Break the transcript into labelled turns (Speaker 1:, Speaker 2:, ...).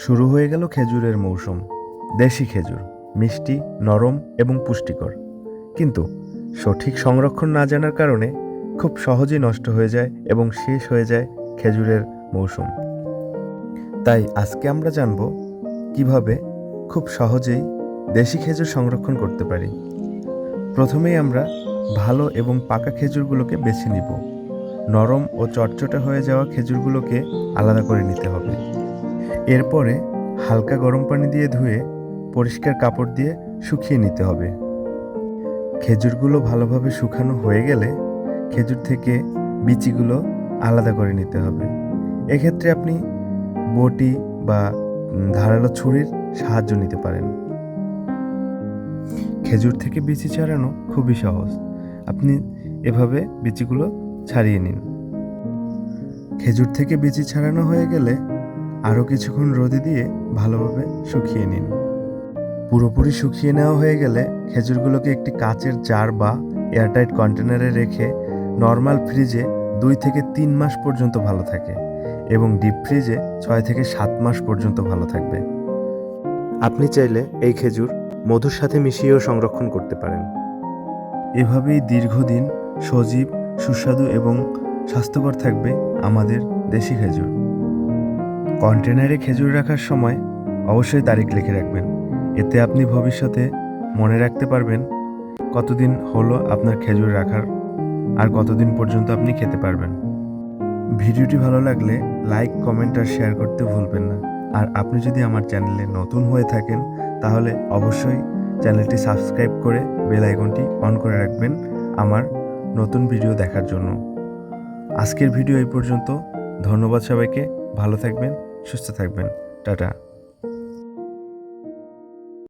Speaker 1: শুরু হয়ে গেল খেজুরের মৌসুম। দেশি খেজুর, মিষ্টি, নরম এবং পুষ্টিকর। কিন্তু সঠিক সংরক্ষণ না জানার কারণে খুব সহজেই নষ্ট হয়ে যায় এবং শেষ হয়ে যায় খেজুরের মৌসুম। তাই আজকে আমরা জানব কীভাবে খুব সহজেই দেশি খেজুর সংরক্ষণ করতে পারি। প্রথমেই আমরা ভালো এবং পাকা খেজুরগুলোকে বেছে নিব। নরম ও চটচটে হয়ে যাওয়া খেজুরগুলোকে আলাদা করে নিতে হবে। এরপরে হালকা গরম পানি দিয়ে ধুয়ে পরিষ্কার কাপড় দিয়ে শুকিয়ে নিতে হবে। খেজুরগুলো ভালোভাবে শুকানো হয়ে গেলে খেজুর থেকে বিচিগুলো আলাদা করে নিতে হবে। এক্ষেত্রে আপনি বটি বা ধারালো ছুরির সাহায্য নিতে পারেন। খেজুর থেকে বিচি ছাড়ানো খুবই সহজ। আপনি এভাবে বিচিগুলো ছাড়িয়ে নিন। খেজুর থেকে বিচি ছাড়ানো হয়ে গেলে আরও কিছুক্ষণ রোদে দিয়ে ভালোভাবে শুকিয়ে নিন। পুরোপুরি শুকিয়ে নেওয়া হয়ে গেলে খেজুরগুলোকে একটি কাচের জার বা এয়ারটাইট কন্টেনারে রেখে নর্মাল ফ্রিজে দুই থেকে তিন মাস পর্যন্ত ভালো থাকে এবং ডিপ ফ্রিজে ছয় থেকে সাত মাস পর্যন্ত ভালো থাকবে। আপনি চাইলে এই খেজুর মধুর সাথে মিশিয়েও সংরক্ষণ করতে পারেন। এভাবেই দীর্ঘদিন সজীব, সুস্বাদু এবং স্বাস্থ্যকর থাকবে আমাদের দেশি খেজুর। কন্টেনারে খেজুর রাখার সময় অবশ্যই তারিখ লিখে রাখবেন। এতে আপনি ভবিষ্যতে মনে রাখতে পারবেন কতদিন হলো আপনার খেজুর রাখার আর কতদিন পর্যন্ত আপনি খেতে পারবেন। ভিডিওটি ভালো লাগলে লাইক, কমেন্ট আর শেয়ার করতে ভুলবেন না। আর আপনি যদি আমার চ্যানেলে নতুন হয়ে থাকেন, তাহলে অবশ্যই চ্যানেলটি সাবস্ক্রাইব করে বেল আইকনটি অন করে রাখবেন আমার নতুন ভিডিও দেখার জন্য। আজকের ভিডিও এই পর্যন্ত। ধন্যবাদ সবাইকে। ভালো থাকবেন। সুস্থ থাকবেন। টাটা।